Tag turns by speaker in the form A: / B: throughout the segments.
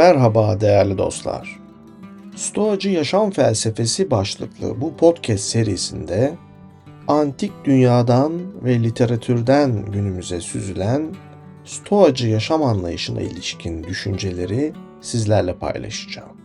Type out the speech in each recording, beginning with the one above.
A: Merhaba değerli dostlar. Stoacı Yaşam Felsefesi başlıklı bu podcast serisinde antik dünyadan ve literatürden günümüze süzülen Stoacı yaşam anlayışına ilişkin düşünceleri sizlerle paylaşacağım.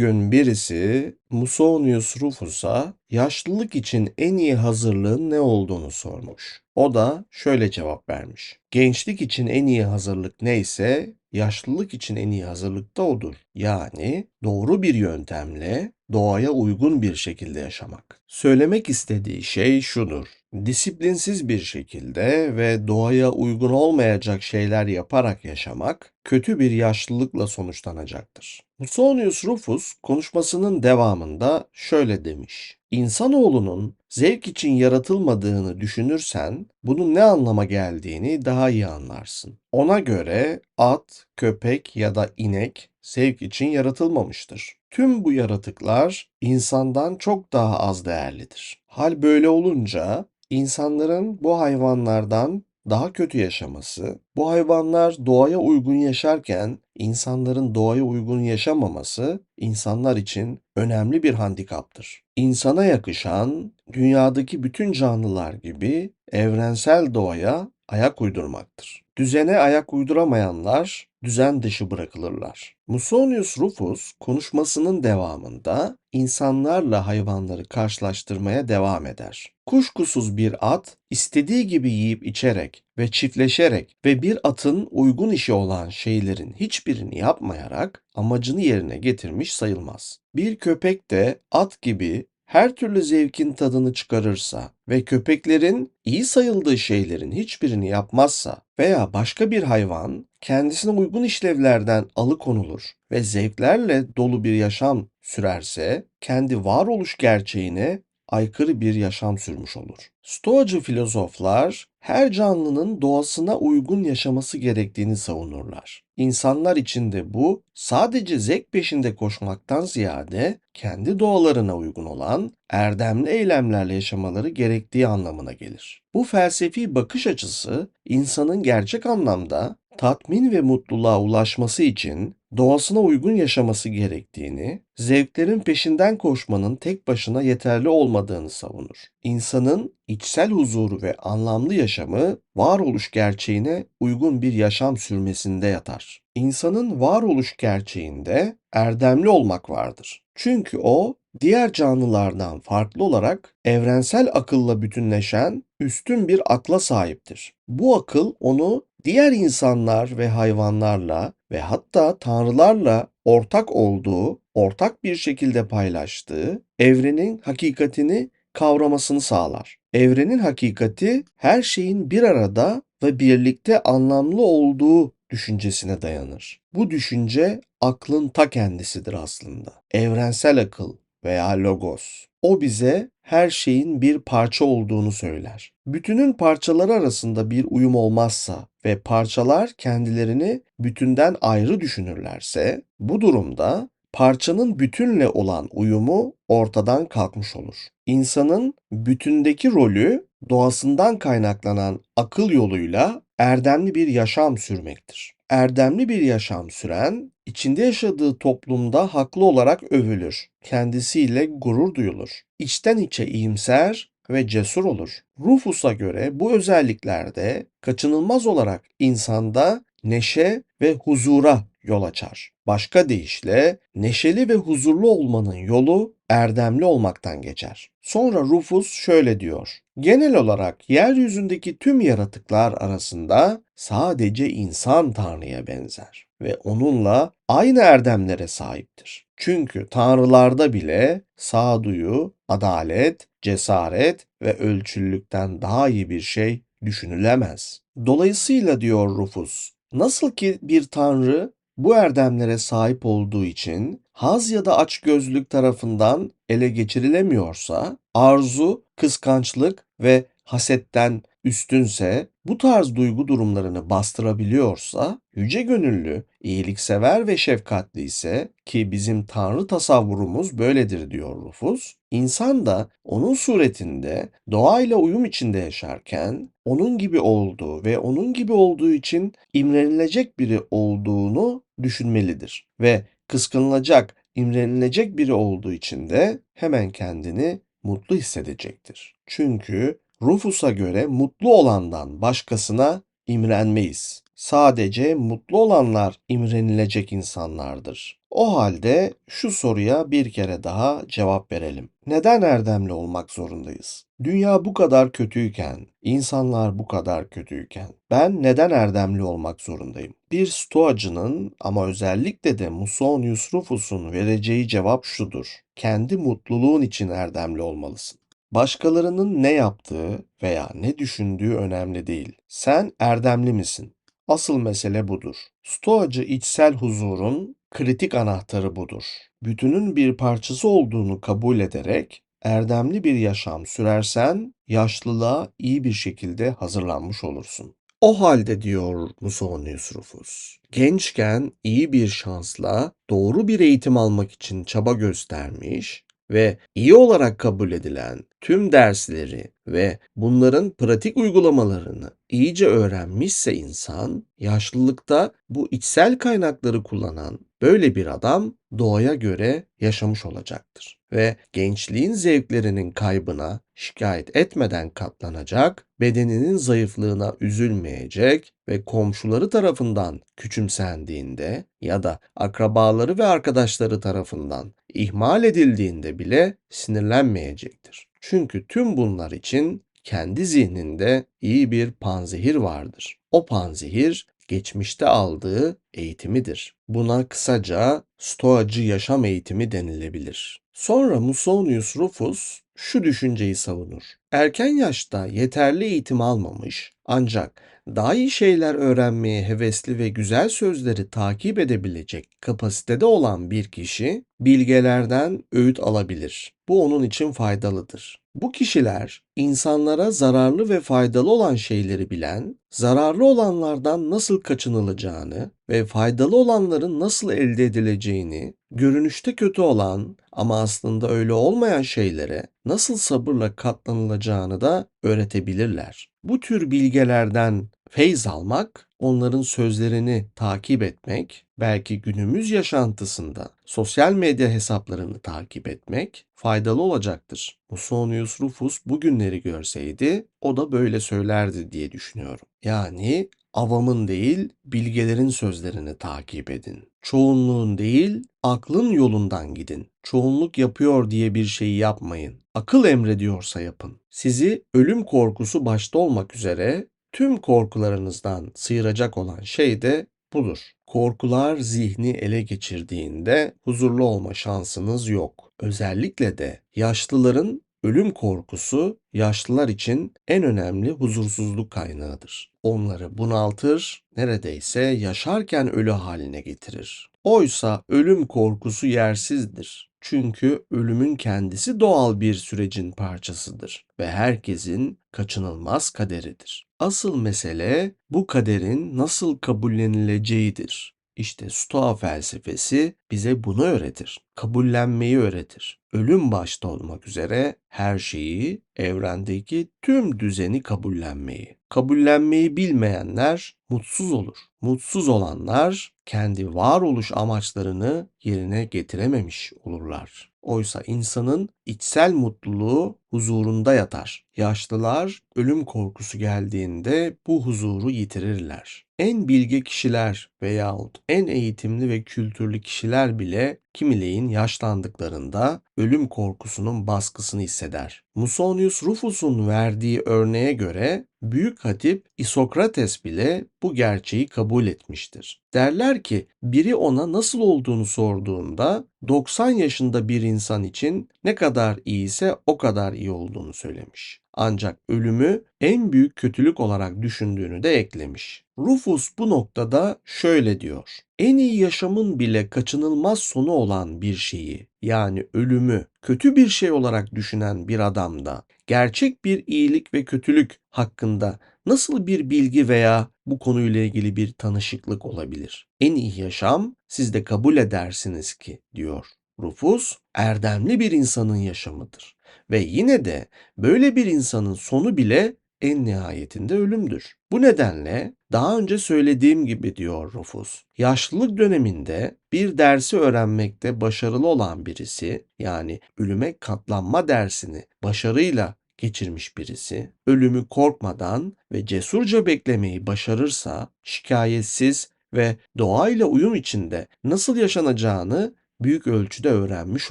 A: Gün birisi Musonius Rufus'a yaşlılık için en iyi hazırlığın ne olduğunu sormuş. O da şöyle cevap vermiş. Gençlik için en iyi hazırlık neyse yaşlılık için en iyi hazırlık da odur. Yani doğru bir yöntemle doğaya uygun bir şekilde yaşamak. Söylemek istediği şey şudur. Disiplinsiz bir şekilde ve doğaya uygun olmayacak şeyler yaparak yaşamak kötü bir yaşlılıkla sonuçlanacaktır. Musonius Rufus konuşmasının devamında şöyle demiş. İnsanoğlunun zevk için yaratılmadığını düşünürsen bunun ne anlama geldiğini daha iyi anlarsın. Ona göre at, köpek ya da inek zevk için yaratılmamıştır. Tüm bu yaratıklar insandan çok daha az değerlidir. Hal böyle olunca insanların bu hayvanlardan daha kötü yaşaması, bu hayvanlar doğaya uygun yaşarken insanların doğaya uygun yaşamaması insanlar için önemli bir handikaptır. İnsana yakışan dünyadaki bütün canlılar gibi evrensel doğaya ayak uydurmaktır. Düzene ayak uyduramayanlar düzen dışı bırakılırlar. Musonius Rufus konuşmasının devamında insanlarla hayvanları karşılaştırmaya devam eder. Kuşkusuz bir at istediği gibi yiyip içerek ve çiftleşerek ve bir atın uygun işi olan şeylerin hiçbirini yapmayarak amacını yerine getirmiş sayılmaz. Bir köpek de at gibi her türlü zevkin tadını çıkarırsa ve köpeklerin iyi sayıldığı şeylerin hiçbirini yapmazsa veya başka bir hayvan kendisine uygun işlevlerden alıkonulur ve zevklerle dolu bir yaşam sürerse kendi varoluş gerçeğine aykırı bir yaşam sürmüş olur. Stoacı filozoflar her canlının doğasına uygun yaşaması gerektiğini savunurlar. İnsanlar için de bu sadece zevk peşinde koşmaktan ziyade kendi doğalarına uygun olan erdemli eylemlerle yaşamaları gerektiği anlamına gelir. Bu felsefi bakış açısı insanın gerçek anlamda tatmin ve mutluluğa ulaşması için doğasına uygun yaşaması gerektiğini, zevklerin peşinden koşmanın tek başına yeterli olmadığını savunur. İnsanın içsel huzuru ve anlamlı yaşamı varoluş gerçeğine uygun bir yaşam sürmesinde yatar. İnsanın varoluş gerçeğinde erdemli olmak vardır. Çünkü o diğer canlılardan farklı olarak evrensel akılla bütünleşen üstün bir akla sahiptir. Bu akıl onu diğer insanlar ve hayvanlarla ve hatta tanrılarla ortak olduğu, ortak bir şekilde paylaştığı evrenin hakikatini kavramasını sağlar. Evrenin hakikati her şeyin bir arada ve birlikte anlamlı olduğu düşüncesine dayanır. Bu düşünce aklın ta kendisidir aslında. Evrensel akıl veya logos. O bize her şeyin bir parça olduğunu söyler. Bütünün parçaları arasında bir uyum olmazsa ve parçalar kendilerini bütünden ayrı düşünürlerse bu durumda parçanın bütünle olan uyumu ortadan kalkmış olur. İnsanın bütündeki rolü doğasından kaynaklanan akıl yoluyla erdemli bir yaşam sürmektir. Erdemli bir yaşam süren, içinde yaşadığı toplumda haklı olarak övülür. Kendisiyle gurur duyulur. İçten içe iyimser ve cesur olur. Rufus'a göre bu özelliklerde kaçınılmaz olarak insanda neşe ve huzura yol açar. Başka deyişle neşeli ve huzurlu olmanın yolu erdemli olmaktan geçer. Sonra Rufus şöyle diyor. Genel olarak yeryüzündeki tüm yaratıklar arasında sadece insan Tanrı'ya benzer ve onunla aynı erdemlere sahiptir. Çünkü tanrılarda bile sağduyu, adalet, cesaret ve ölçülükten daha iyi bir şey düşünülemez. Dolayısıyla diyor Rufus, nasıl ki bir tanrı bu erdemlere sahip olduğu için haz ya da açgözlülük tarafından ele geçirilemiyorsa, arzu, kıskançlık ve hasetten üstünse, bu tarz duygu durumlarını bastırabiliyorsa, yüce gönüllü, iyiliksever ve şefkatli ise ki bizim tanrı tasavvurumuz böyledir diyor Rufus, insan da onun suretinde doğayla uyum içinde yaşarken onun gibi olduğu ve onun gibi olduğu için imrenilecek biri olduğunu düşünmelidir ve kıskanılacak, imrenilecek biri olduğu için de hemen kendini mutlu hissedecektir. Çünkü Rufus'a göre mutlu olandan başkasına imrenmeyiz. Sadece mutlu olanlar imrenilecek insanlardır. O halde şu soruya bir kere daha cevap verelim. Neden erdemli olmak zorundayız? Dünya bu kadar kötüyken, insanlar bu kadar kötüyken ben neden erdemli olmak zorundayım? Bir stoacının ama özellikle de Musonius Rufus'un vereceği cevap şudur. Kendi mutluluğun için erdemli olmalısın. Başkalarının ne yaptığı veya ne düşündüğü önemli değil. Sen erdemli misin? Asıl mesele budur. Stoacı içsel huzurun kritik anahtarı budur. Bütünün bir parçası olduğunu kabul ederek erdemli bir yaşam sürersen yaşlılığa iyi bir şekilde hazırlanmış olursun. O halde diyor Musonius Rufus, gençken iyi bir şansla doğru bir eğitim almak için çaba göstermiş ve iyi olarak kabul edilen tüm dersleri ve bunların pratik uygulamalarını iyice öğrenmişse insan, yaşlılıkta bu içsel kaynakları kullanan böyle bir adam doğaya göre yaşamış olacaktır ve gençliğin zevklerinin kaybına şikayet etmeden katlanacak, bedeninin zayıflığına üzülmeyecek ve komşuları tarafından küçümsendiğinde ya da akrabaları ve arkadaşları tarafından ihmal edildiğinde bile sinirlenmeyecektir. Çünkü tüm bunlar için kendi zihninde iyi bir panzehir vardır. O panzehir geçmişte aldığı eğitimidir. Buna kısaca stoacı yaşam eğitimi denilebilir. Sonra Musonius Rufus şu düşünceyi savunur. Erken yaşta yeterli eğitim almamış ancak daha iyi şeyler öğrenmeye hevesli ve güzel sözleri takip edebilecek kapasitede olan bir kişi bilgelerden öğüt alabilir. Bu onun için faydalıdır. Bu kişiler insanlara zararlı ve faydalı olan şeyleri bilen, zararlı olanlardan nasıl kaçınılacağını ve faydalı olanların nasıl elde edileceğini, görünüşte kötü olan ama aslında öyle olmayan şeylere nasıl sabırla katlanılacağını da öğretebilirler. Bu tür bilgelerden feyz almak, onların sözlerini takip etmek, belki günümüz yaşantısında sosyal medya hesaplarını takip etmek faydalı olacaktır. Musonius Rufus bugünleri görseydi o da böyle söylerdi diye düşünüyorum. Yani avamın değil bilgelerin sözlerini takip edin. Çoğunluğun değil aklın yolundan gidin. Çoğunluk yapıyor diye bir şeyi yapmayın. Akıl emrediyorsa yapın. Sizi ölüm korkusu başta olmak üzere tüm korkularınızdan sıyıracak olan şey de budur. Korkular zihni ele geçirdiğinde huzurlu olma şansınız yok. Özellikle de yaşlıların ölüm korkusu yaşlılar için en önemli huzursuzluk kaynağıdır. Onları bunaltır, neredeyse yaşarken ölü haline getirir. Oysa ölüm korkusu yersizdir. Çünkü ölümün kendisi doğal bir sürecin parçasıdır ve herkesin kaçınılmaz kaderidir. Asıl mesele bu kaderin nasıl kabullenileceğidir. İşte Stoa felsefesi bize bunu öğretir. Kabullenmeyi öğretir. Ölüm başta olmak üzere her şeyi, evrendeki tüm düzeni kabullenmeyi. Kabullenmeyi bilmeyenler mutsuz olur. Mutsuz olanlar kendi varoluş amaçlarını yerine getirememiş olurlar. Oysa insanın içsel mutluluğu huzurunda yatar. Yaşlılar ölüm korkusu geldiğinde bu huzuru yitirirler. En bilge kişiler veyahut en eğitimli ve kültürlü kişiler bile kimileyin yaşlandıklarında ölüm korkusunun baskısını hisseder. Musonius Rufus'un verdiği örneğe göre büyük hatip İsokrates bile bu gerçeği kabul etmiştir. Derler ki biri ona nasıl olduğunu sorduğunda 90 yaşında bir insan için ne kadar iyiyse o kadar iyi olduğunu söylemiş. Ancak ölümü en büyük kötülük olarak düşündüğünü de eklemiş. Rufus bu noktada şöyle diyor. En iyi yaşamın bile kaçınılmaz sonu olan bir şeyi yani ölümü kötü bir şey olarak düşünen bir adamda gerçek bir iyilik ve kötülük hakkında nasıl bir bilgi veya bu konuyla ilgili bir tanışıklık olabilir? En iyi yaşam siz de kabul edersiniz ki diyor. Rufus erdemli bir insanın yaşamıdır ve yine de böyle bir insanın sonu bile en nihayetinde ölümdür. Bu nedenle daha önce söylediğim gibi diyor Rufus, yaşlılık döneminde bir dersi öğrenmekte başarılı olan birisi, yani ölüme katlanma dersini başarıyla geçirmiş birisi, ölümü korkmadan ve cesurca beklemeyi başarırsa, şikayetsiz ve doğayla uyum içinde nasıl yaşanacağını büyük ölçüde öğrenmiş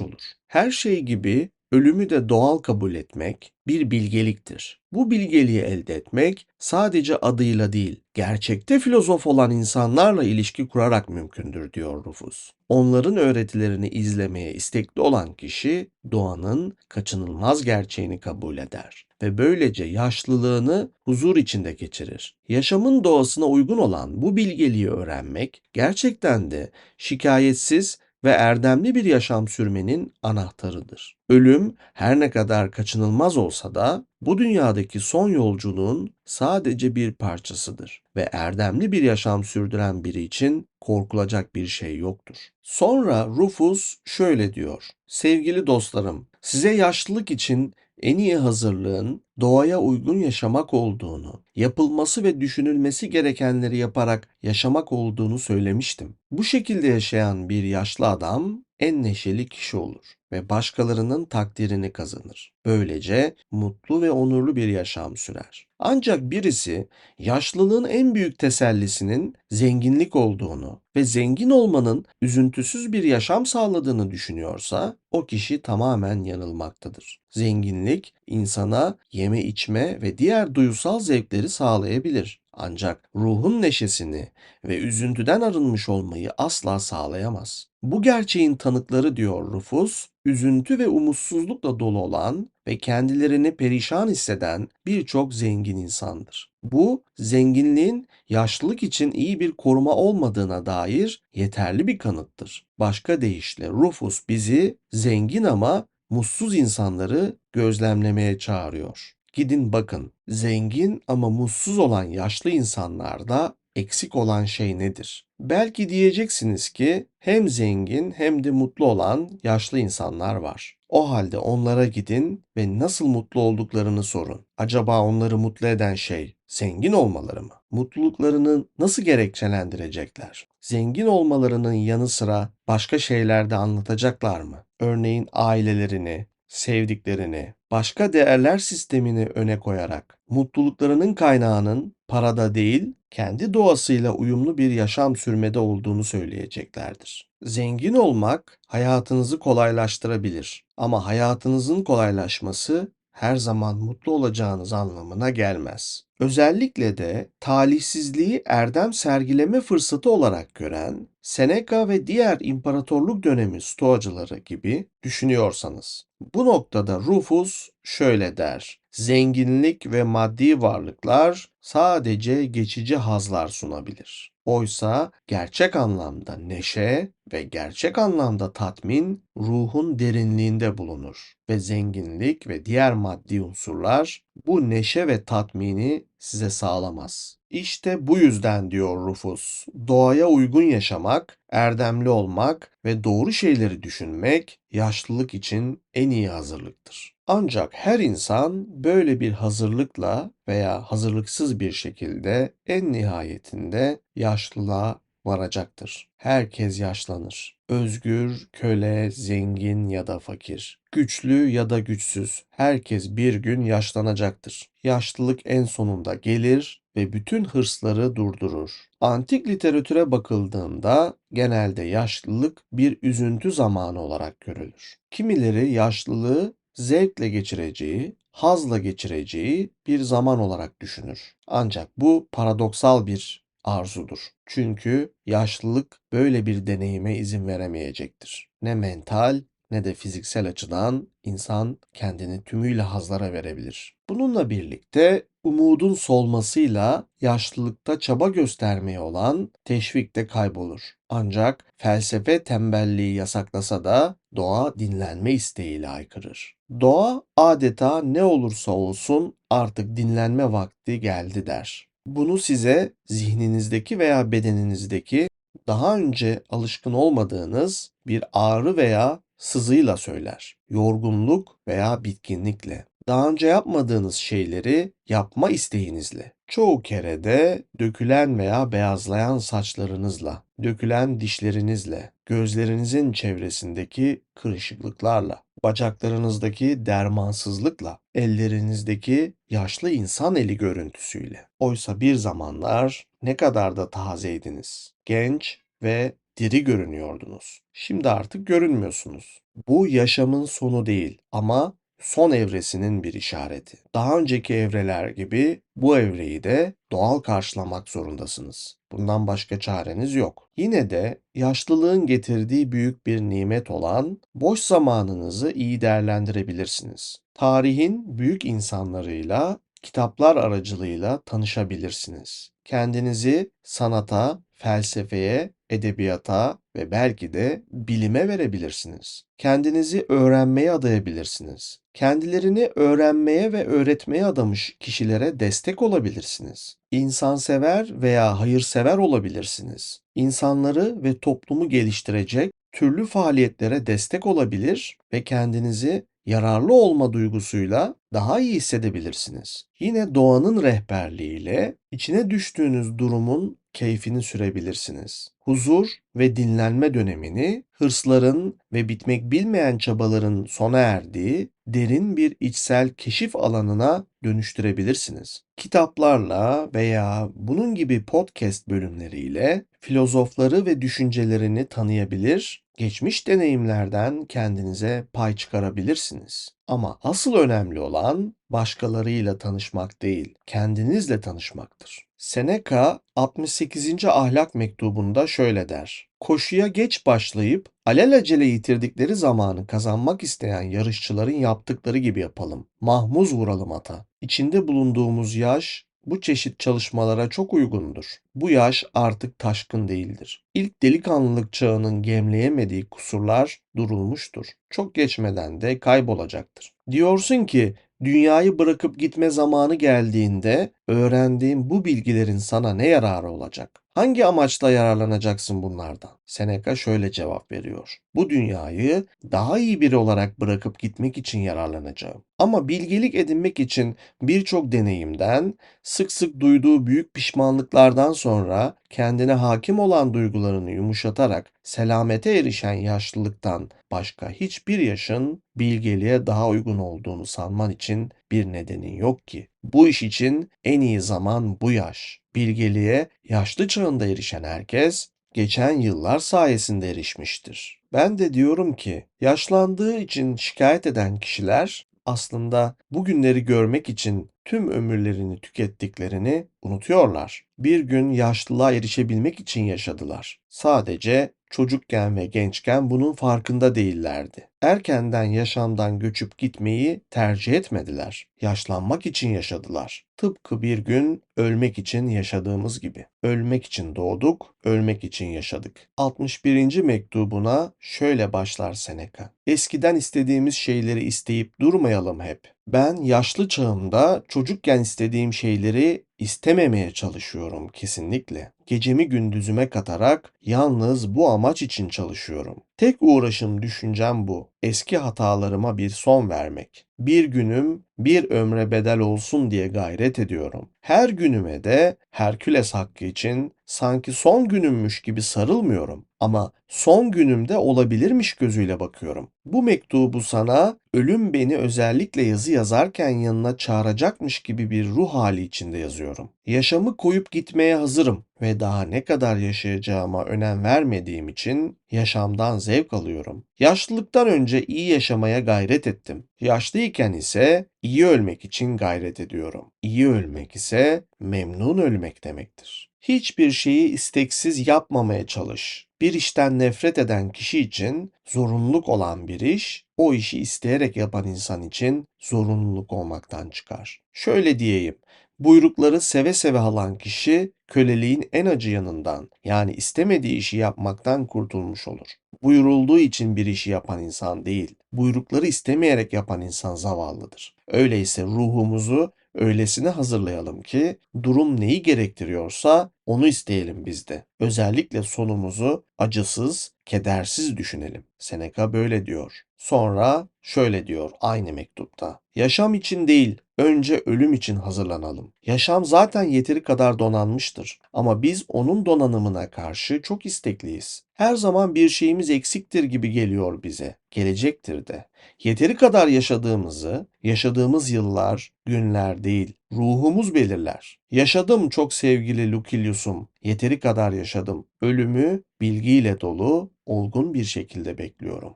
A: olur. Her şey gibi ölümü de doğal kabul etmek bir bilgeliktir. Bu bilgeliği elde etmek sadece adıyla değil, gerçekte filozof olan insanlarla ilişki kurarak mümkündür diyor Rufus. Onların öğretilerini izlemeye istekli olan kişi doğanın kaçınılmaz gerçeğini kabul eder ve böylece yaşlılığını huzur içinde geçirir. Yaşamın doğasına uygun olan bu bilgeliği öğrenmek gerçekten de şikayetsiz ve erdemli bir yaşam sürmenin anahtarıdır. Ölüm her ne kadar kaçınılmaz olsa da bu dünyadaki son yolculuğun sadece bir parçasıdır ve erdemli bir yaşam sürdüren biri için korkulacak bir şey yoktur. Sonra Rufus şöyle diyor: Sevgili dostlarım, size yaşlılık için en iyi hazırlığın doğaya uygun yaşamak olduğunu, yapılması ve düşünülmesi gerekenleri yaparak yaşamak olduğunu söylemiştim. Bu şekilde yaşayan bir yaşlı adam en neşeli kişi olur ve başkalarının takdirini kazanır. Böylece mutlu ve onurlu bir yaşam sürer. Ancak birisi yaşlılığın en büyük tesellisinin zenginlik olduğunu ve zengin olmanın üzüntüsüz bir yaşam sağladığını düşünüyorsa o kişi tamamen yanılmaktadır. Zenginlik insana yeme içme ve diğer duyusal zevkleri sağlayabilir. Ancak ruhun neşesini ve üzüntüden arınmış olmayı asla sağlayamaz. Bu gerçeğin tanıkları diyor Rufus, üzüntü ve umutsuzlukla dolu olan ve kendilerini perişan hisseden birçok zengin insandır. Bu zenginliğin yaşlılık için iyi bir koruma olmadığına dair yeterli bir kanıttır. Başka deyişle Rufus bizi zengin ama mutsuz insanları gözlemlemeye çağırıyor. Gidin bakın, zengin ama mutsuz olan yaşlı insanlarda eksik olan şey nedir? Belki diyeceksiniz ki hem zengin hem de mutlu olan yaşlı insanlar var. O halde onlara gidin ve nasıl mutlu olduklarını sorun. Acaba onları mutlu eden şey zengin olmaları mı? Mutluluklarını nasıl gerekçelendirecekler? Zengin olmalarının yanı sıra başka şeyler de anlatacaklar mı? Örneğin ailelerini, sevdiklerini, başka değerler sistemini öne koyarak mutluluklarının kaynağının parada değil, kendi doğasıyla uyumlu bir yaşam sürmede olduğunu söyleyeceklerdir. Zengin olmak hayatınızı kolaylaştırabilir ama hayatınızın kolaylaşması her zaman mutlu olacağınız anlamına gelmez. Özellikle de talihsizliği erdem sergileme fırsatı olarak gören Seneca ve diğer imparatorluk dönemi stoacıları gibi düşünüyorsanız. Bu noktada Rufus şöyle der. Zenginlik ve maddi varlıklar sadece geçici hazlar sunabilir. Oysa gerçek anlamda neşe ve gerçek anlamda tatmin ruhun derinliğinde bulunur ve zenginlik ve diğer maddi unsurlar bu neşe ve tatmini size sağlamaz. İşte bu yüzden diyor Rufus, doğaya uygun yaşamak, erdemli olmak ve doğru şeyleri düşünmek yaşlılık için en iyi hazırlıktır. Ancak her insan böyle bir hazırlıkla veya hazırlıksız bir şekilde en nihayetinde yaşlılığa varacaktır. Herkes yaşlanır. Özgür, köle, zengin ya da fakir. Güçlü ya da güçsüz. Herkes bir gün yaşlanacaktır. Yaşlılık en sonunda gelir ve bütün hırsları durdurur. Antik literatüre bakıldığında genelde yaşlılık bir üzüntü zamanı olarak görülür. Kimileri yaşlılığı zevkle geçireceği, hazla geçireceği bir zaman olarak düşünür. Ancak bu paradoksal bir arzudur. Çünkü yaşlılık böyle bir deneyime izin veremeyecektir. Ne mental ne de fiziksel açıdan insan kendini tümüyle hazlara verebilir. Bununla birlikte umudun solmasıyla yaşlılıkta çaba göstermeye olan teşvik de kaybolur. Ancak felsefe tembelliği yasaklasa da doğa dinlenme isteğiyle aykırır. Doğa adeta ne olursa olsun artık dinlenme vakti geldi der. Bunu size zihninizdeki veya bedeninizdeki daha önce alışkın olmadığınız bir ağrı veya sızıyla söyler. Yorgunluk veya bitkinlikle. Daha önce yapmadığınız şeyleri yapma isteğinizle. Çoğu kere de dökülen veya beyazlayan saçlarınızla, dökülen dişlerinizle, gözlerinizin çevresindeki kırışıklıklarla, bacaklarınızdaki dermansızlıkla, ellerinizdeki yaşlı insan eli görüntüsüyle. Oysa bir zamanlar ne kadar da tazeydiniz. Genç ve diri görünüyordunuz. Şimdi artık görünmüyorsunuz. Bu yaşamın sonu değil ama son evresinin bir işareti. Daha önceki evreler gibi bu evreyi de doğal karşılamak zorundasınız. Bundan başka çareniz yok. Yine de yaşlılığın getirdiği büyük bir nimet olan boş zamanınızı iyi değerlendirebilirsiniz. Tarihin büyük insanlarıyla kitaplar aracılığıyla tanışabilirsiniz. Kendinizi sanata, felsefeye, edebiyata ve belki de bilime verebilirsiniz. Kendinizi öğrenmeye adayabilirsiniz. Kendilerini öğrenmeye ve öğretmeye adamış kişilere destek olabilirsiniz. İnsansever veya hayırsever olabilirsiniz. İnsanları ve toplumu geliştirecek türlü faaliyetlere destek olabilir ve kendinizi yararlı olma duygusuyla daha iyi hissedebilirsiniz. Yine doğanın rehberliğiyle içine düştüğünüz durumun keyfini sürebilirsiniz. Huzur ve dinlenme dönemini hırsların ve bitmek bilmeyen çabaların sona erdiği derin bir içsel keşif alanına dönüştürebilirsiniz. Kitaplarla veya bunun gibi podcast bölümleriyle filozofları ve düşüncelerini tanıyabilir, geçmiş deneyimlerden kendinize pay çıkarabilirsiniz. Ama asıl önemli olan başkalarıyla tanışmak değil, kendinizle tanışmaktır. Seneca 68. ahlak mektubunda şöyle der. Koşuya geç başlayıp alelacele yitirdikleri zamanı kazanmak isteyen yarışçıların yaptıkları gibi yapalım. Mahmuz vuralım ata. İçinde bulunduğumuz yaş bu çeşit çalışmalara çok uygundur. Bu yaş artık taşkın değildir. İlk delikanlılık çağının gemleyemediği kusurlar durulmuştur. Çok geçmeden de kaybolacaktır. Diyorsun ki dünyayı bırakıp gitme zamanı geldiğinde öğrendiğin bu bilgilerin sana ne yararı olacak? Hangi amaçla yararlanacaksın bunlardan? Seneca şöyle cevap veriyor. Bu dünyayı daha iyi biri olarak bırakıp gitmek için yararlanacağım. Ama bilgelik edinmek için birçok deneyimden, sık sık duyduğu büyük pişmanlıklardan sonra kendine hakim olan duygularını yumuşatarak selamete erişen yaşlılıktan başka hiçbir yaşın bilgeliğe daha uygun olduğunu sanman için bir nedenin yok ki. Bu iş için en iyi zaman bu yaş. Bilgeliğe yaşlı çağında erişen herkes geçen yıllar sayesinde erişmiştir. Ben de diyorum ki yaşlandığı için şikayet eden kişiler aslında bugünleri görmek için tüm ömürlerini tükettiklerini unutuyorlar. Bir gün yaşlılığa erişebilmek için yaşadılar. Sadece çocukken ve gençken bunun farkında değillerdi. Erkenden yaşamdan göçüp gitmeyi tercih etmediler. Yaşlanmak için yaşadılar. Tıpkı bir gün ölmek için yaşadığımız gibi. Ölmek için doğduk, ölmek için yaşadık. 61. mektubuna şöyle başlar Seneca. Eskiden istediğimiz şeyleri isteyip durmayalım hep. Ben yaşlı çağımda çocukken istediğim şeyleri istememeye çalışıyorum kesinlikle. Gecemi gündüzüme katarak yalnız bu amaç için çalışıyorum. Tek uğraşım düşüncem bu. Eski hatalarıma bir son vermek. Bir günüm bir ömre bedel olsun diye gayret ediyorum. Her günüme de Herküles hakkı için sanki son günümmüş gibi sarılmıyorum ama son günümde olabilirmiş gözüyle bakıyorum. Bu mektubu sana ölüm beni özellikle yazı yazarken yanına çağıracakmış gibi bir ruh hali içinde yazıyorum. Yaşamı koyup gitmeye hazırım ve daha ne kadar yaşayacağıma önem vermediğim için yaşamdan zevk alıyorum. Yaşlılıktan önce iyi yaşamaya gayret ettim. Yaşlıyken ise iyi ölmek için gayret ediyorum. İyi ölmek ise memnun ölmek demektir. Hiçbir şeyi isteksiz yapmamaya çalış. Bir işten nefret eden kişi için zorunluluk olan bir iş, o işi isteyerek yapan insan için zorunluluk olmaktan çıkar. Şöyle diyeyim, buyrukları seve seve alan kişi köleliğin en acı yanından yani istemediği işi yapmaktan kurtulmuş olur. Buyurulduğu için bir işi yapan insan değil, buyrukları istemeyerek yapan insan zavallıdır. Öyleyse ruhumuzu öylesine hazırlayalım ki durum neyi gerektiriyorsa onu isteyelim biz de. Özellikle sonumuzu acısız, kedersiz düşünelim. Seneca böyle diyor. Sonra şöyle diyor aynı mektupta. Yaşam için değil, önce ölüm için hazırlanalım. Yaşam zaten yeteri kadar donanmıştır ama biz onun donanımına karşı çok istekliyiz. Her zaman bir şeyimiz eksiktir gibi geliyor bize. Gelecektir de. Yeteri kadar yaşadığımızı, yaşadığımız yıllar, günler değil, ruhumuz belirler. Yaşadım çok sevgili Lucilius'um. Yeteri kadar yaşadım. Ölümü bilgiyle dolu, olgun bir şekilde bekliyorum.